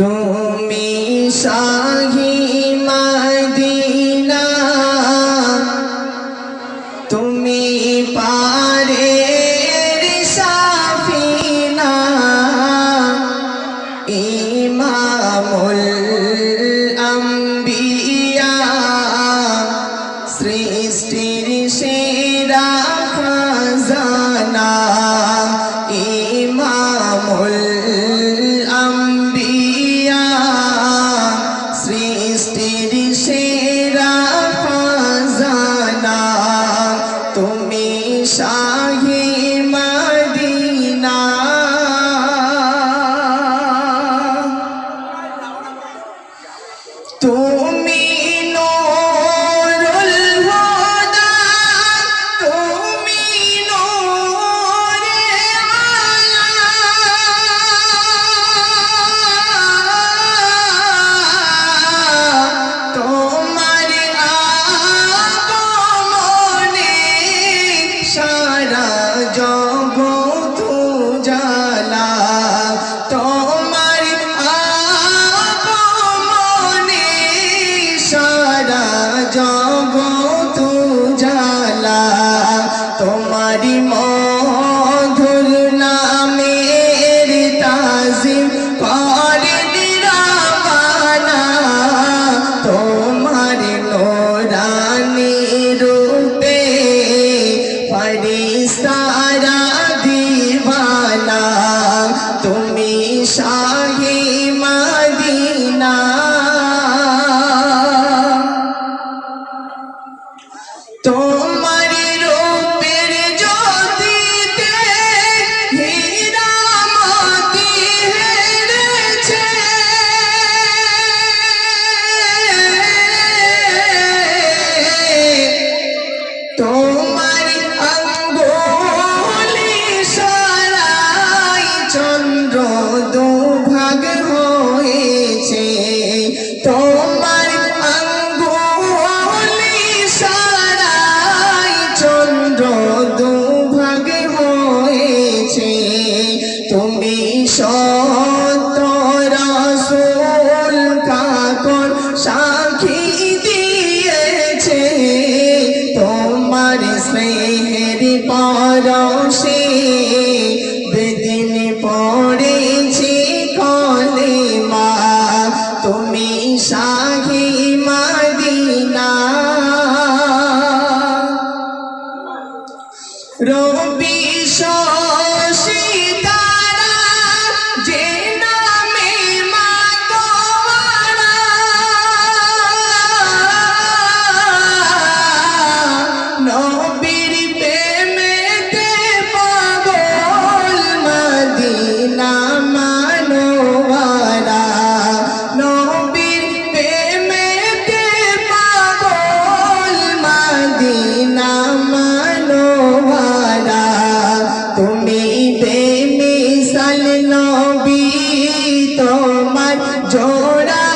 তুমি শাহী মদিনা তুমি পারে সাফিনা ইমামুল Oh! মাহে মাদিনা তুমি সত রাসুল কাকর সাক্ষী জোড়া